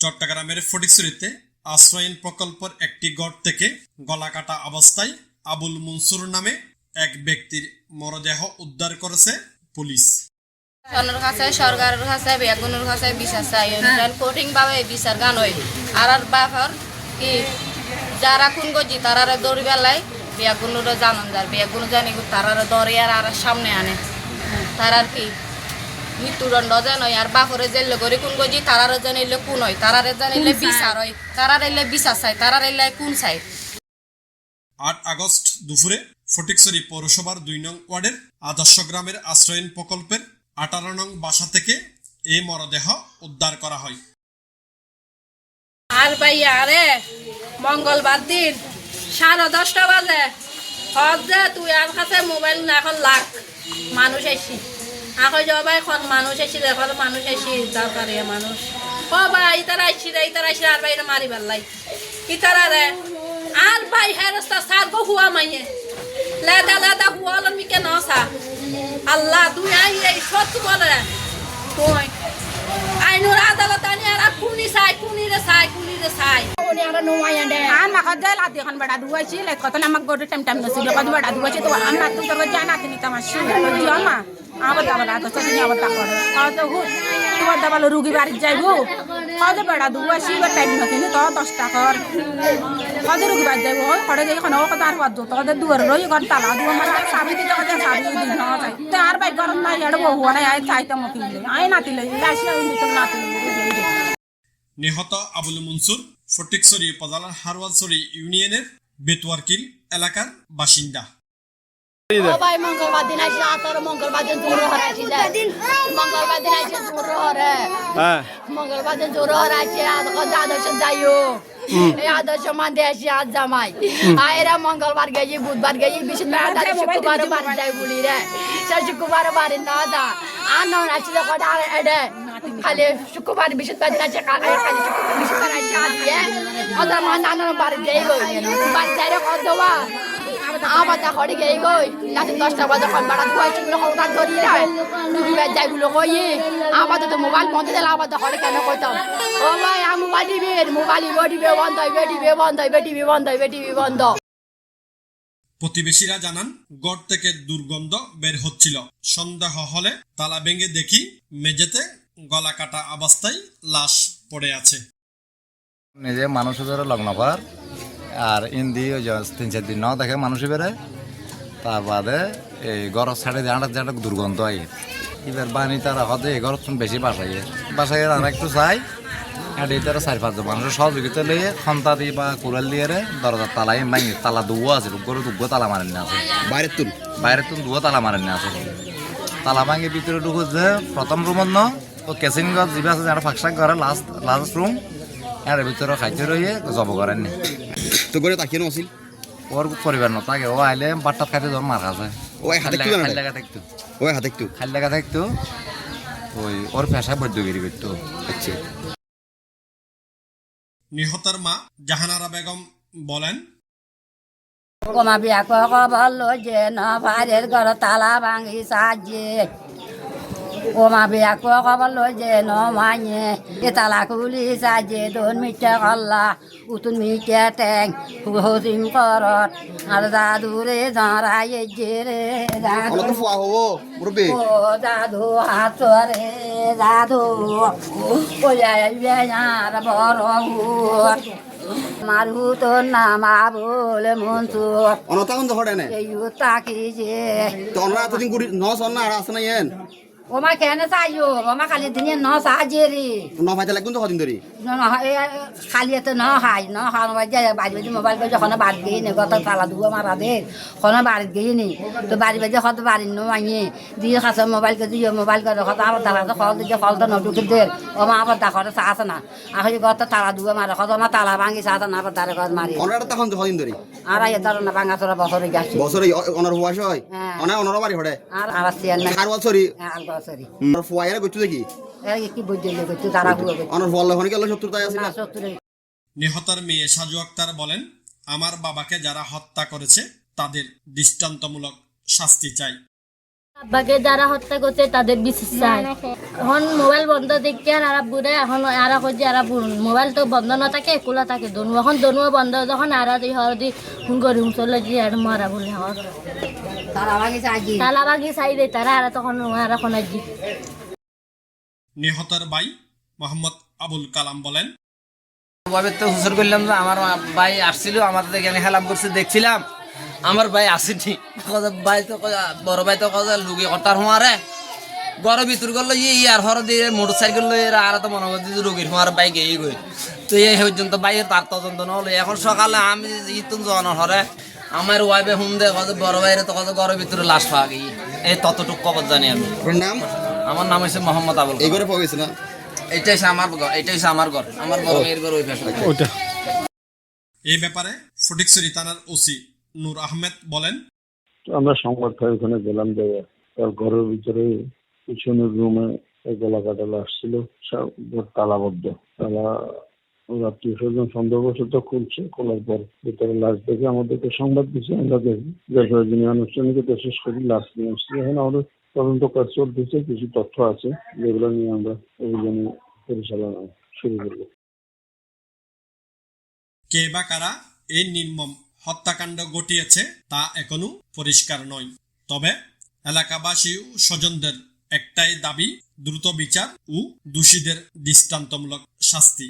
চট্টগ্রামের ফটিকছড়িতে আশ্রয়ন প্রকল্পের একটি গড় থেকে গলা কাটা অবস্থায় আবুল মনসুর নামে এক ব্যক্তির মরদেহ উদ্ধার করেছে পুলিশ। সনের কাছে সরকারের কাছে বেগুনের কাছে বিচার চাই কঠিন ভাবে বিচার গান হয়। আর আর বাপর কি যারা কোন গজি তারারে দৌড়ি বেলায় বেগুনের জানান যার। বেগুন জানি দৌড়ে আর আর সামনে আনে। তারার কি মৃত্যুদণ্ড যেন হয়। আর বাপরে জেলে করে কোন গজি তারারে জানিলে কোন হয়। তারারে জানিলে বিচার হয়। তারার এলে বিচার চাই তারার এলে কোন চাই আট আগস্ট দুপুরে ফটিকছড়ি পৌরসভার দুই নং ওয়ার্ডের আদর্শ গ্রামের আশ্রয়ন প্রকল্পের আঠারো নং বাসা থেকে এই মরদেহ উদ্ধার করা হয়। আর ভাইয়া রে মঙ্গলবার দিন, সাড়ে দশটা বাজে। হজ তুই আর কাছে মোবাইল না, এখন লাগ, মানুষ এসি এখন জবাই এখন মানুষ এসি এখন মানুষ এসি দরকারি মানুষ। ও ভাই, ইতারা আইসি রে, ইতারা আইসি আর বাইরে মারি বেলাই ইতারা রে আর ভাই, হেরস্তা সার গো হুয়া মাইয়ে। লেদা লেদা হুয়া লমিকে নসা। আল্লাহ, তুই আই, এই সত্য বলে। তুই আইনুর আদালত আনি, আর কুনি চাই কুনি রে চাই কুনি রে চাই। আর মাকে দেল আদি এখন বেড়া ধুয়াইছি লাই কত আমাক গোটে টাইম টাইম নছিল কত বেড়া ধুয়াইছি, তো আমরা তো জানা তিনি তামার শুনে তোমার দাবালো রুগী বাড়ি যাইবো। কত বেড়া ধুয়াইছি বা টাইম নথিনি তো দশ টাকার কত রুগী বাড়ি যাইবো। করে যাই এখন কত আর বাদ তো ওদের দুয়ার রই ঘর তালা দুয়া মারা সাবি দিতে কথা সাবি দিন তো আর ভাই গরম নাই এড়বো হুয়া নাই আই চাইতে নাতিলে আসি নাতিলে নিহত আবুল মনসুর, ফটিকছড়ি উপজেলার হারওয়ালছড়ি ইউনিয়নের বেতুয়ারকিল এলাকার বাসিন্দা। সবাই মঙ্গলবার দিন আসি আতর মঙ্গলবার দিন জোর হরে আসি মঙ্গলবার দিন আসি জোর হরে। মঙ্গলবার দিন জোর হরে আসি আদর্শ যাইও। এই আদর্শ মানতে আসি আজ জামাই। আয়রা মঙ্গলবার গেছি বুধবার গেছি বৃহস্পতিবার তাহলে শুক্রবার বাড়ি যাই বলি রে। সে শুক্রবার বাড়ি না যা। আর নন আসি যখন আর এডে। খালি শুক্রবার বৃহস্পতিবার দিন আছে খালি শুক্রবার বৃহস্পতিবার আসি আজকে ওদের মা নানার বাড়ি যাই গো বাড়ি যাই রে কত আমার তা হরে গেই গই। রাতে দশটা বাজে কোন বাড়া ধুয়াইছি গুলো কোনটা ধরি রে তুমি বেদ যাই গুলো কই আমার তো মোবাইল বন্ধ দিলে আমার তো হরে কেন কইতাম? ও ভাই আমি মোবাইল দিবে মোবাইল দিবে বন্ধ বন্ধ বন্ধ বন্ধ। প্রতিবেশীরা জানান গড় থেকে দুর্গন্ধ বের হচ্ছিল। সন্দেহ হলে তালা ভেঙে দেখি মেঝেতে গলা কাটা অবস্থায় লাশ পড়ে আছে। নিজে মানুষ ধরে লগ্ন কর আর ইন্দি ওই যে তিন চার দিন ন দেখে মানুষ বেড়ে। তার বাদে এই গরম ছাড়ে জানাটা জানাটা দুর্গন্ধ আই এবার বানি তারা হতে এই গরম বেশি বাসাই বাসাই আর একটু চাই আর এই তারা চার পাঁচজন মানুষের সহযোগিতা লিয়ে খন্তা দিয়ে বা কুড়াল দিয়ে রে দরজার তালাই ভাঙি তালা দুবো আছে গরু দুবো তালা মারেন না আছে। বাইরের তুল। বাইরের তো দুবো তালা মারেন না আছে। তালা ভাঙি ভিতরে ঢুকো যে প্রথম রুমত ন ও কেসিং ঘর যিবা আছে যারা ফাঁকশাক ঘরে লাস্ট লাস্ট রুম এর ভিতরে খাইতে রইয়ে জব করেন নি তো করে তাকিয়ে নছিল ওর পরিবার ন থাকে ও আইলে বাট্টাত খাইতে যখন মার খাছে ও হাতে একটু খাল লাগা থাকতো ওই হাতে একটু? খাল লাগা থাকতো ওই ওর পেশা বৈদ্যগিরি করতো। আচ্ছা। নিহতের মা জাহানারা বেগম বলেন কমা বিয়া কবল যে ন ভাইয়ের ঘর তালা ভাঙি সাজে। ওমা বিয়া কবল যে ন মাইয়ে। এ তালা খুলি সাজে দোন মিঠে কল্লা উতুন মিঠে ট্যাং হসিম করত আর দাদুরে ধরাই যে রে দাদু ও দাদু হাত রে দাদু ওয়ার বড় মারু তোর নাম আবুল মনসুর। অনতা কোন ধরে নে। এই তাকি যে। তো অনরা এতদিন গুড়ি ন সন আর আছে না ইয়েন? ওমা কেন চাইও? ওমা খালি দিনে ন সাহায্যে রে ন ভাইতে লাগুন তো হদিন ধরি খালি তো ন খাই ন খাওয়ানো বাড়ি যায় বাড়ি বাড়ি মোবাইল করে যখন বাড়ি গিয়ে নে গত তালা দুয়া মারা দে কোনো বাড়ি গিয়ে নি। তো বাড়ি বাড়ি কত বাড়ি নো মাইয়ে দিয়ে খাসে মোবাইল করে দিয়ে মোবাইল করে কত আবার তালা তো ফল দিয়ে ফল তো নটুকে দে ওমা আবার দেখো চা আছে না এখন গত তালা দুয়া মারা কত না তালা ভাঙি চা আছে না আবার তারে ঘর মারি অনরা তখন তো হদিন ধরি আর এই ধরো না ভাঙা তোরা বছরে গেছি বছরে অনর হুয়া সয় হ্যাঁ। অনা বাড়ি হড়ে আর নাই। হারওয়াল সরি হ্যাঁ, আলগা সরি আর করছ দেখি? কি তারা অনার ফল লখন আছে না? নিহতের মেয়ে সাজু আক্তার বলেন আমার বাবাকে যারা হত্যা করেছে তাদের দৃষ্টান্তমূলক শাস্তি চাই। আব্বাকে যারা হত্যা করছে তাদের বিশেষ চাই। এখন মোবাইল বন্ধ দেখতে আর আরা বুড়ে এখন আরা করছে আরা মোবাইল তো বন্ধ না থাকে খোলা থাকে দনু এখন দনুও বন্ধ যখন আরা দি হর দি গরি চলে যে আর মারা বলে হর। চাই তালা বাগি চাই দে তারা আরা তখন আরা কোন জি নিহতের ভাই মোহাম্মদ আবুল কালাম বলেন ভাবে তো হুসর করলাম যে আমার ভাই আসছিল আমার দেখে আমি হেলাম করছে দেখছিলাম। আমার ভাই আসেনি ভাই তো কয়, বড় ভাই তো কয় লুকি কটার হুমারে গড় ভিতর করল ইয়ে ইয়ার হর দিয়ে মোটর সাইকেল লই এরা আর তো মনে করছি যে রোগীর হুমার বাইক এই গই। তো এই পর্যন্ত বাইরে তার তদন্ত নহলো এখন সকালে আমি ইতুন জনের হরে আমার ওয়াইফে হুম দে কত বড় ভাইরে তো কত গড়ের ভিতরে লাশ পাওয়া গিয়ে এই ততটুক কবর জানি আমি। নাম? আমার নাম হচ্ছে মোহাম্মদ আবুল এই করে পাওয়া না? এইটা হচ্ছে আমার ঘর এইটা হচ্ছে আমার ঘর। আমার বড় মেয়ের ঘর ওই পাশে। এই ব্যাপারে ফটিকছড়ি থানার ওসি নূর আহমেদ বলেন। আমরা সংবাদ পাই ওখানে গেলাম যে তার ঘরের ভিতরে পিছনের রুমে গলা কাটালা আসছিল সব তালাবদ্ধ। তালা আত্মীয় স্বজন সন্দেহবশত খুলছে খোলার পর ভিতরে লাশ দেখে আমাদেরকে সংবাদ দিচ্ছে আমরা দেখি যে প্রয়োজনীয় আনুষ্ঠানিকতা শেষ করি লাশ নিয়ে আসছি। এখন আমাদের তদন্ত কাজ চলতেছে কিছু তথ্য আছে যেগুলো নিয়ে আমরা অভিযানে পরিচালনা শুরু করব। কে বা কারা? এই নির্মম। হত্যাকাণ্ড ঘটিয়েছে তা এখনও পরিষ্কার নয়। তবে এলাকাবাসী ও স্বজনদের একটাই দাবি, দ্রুত বিচার ও দোষীদের দৃষ্টান্তমূলক শাস্তি।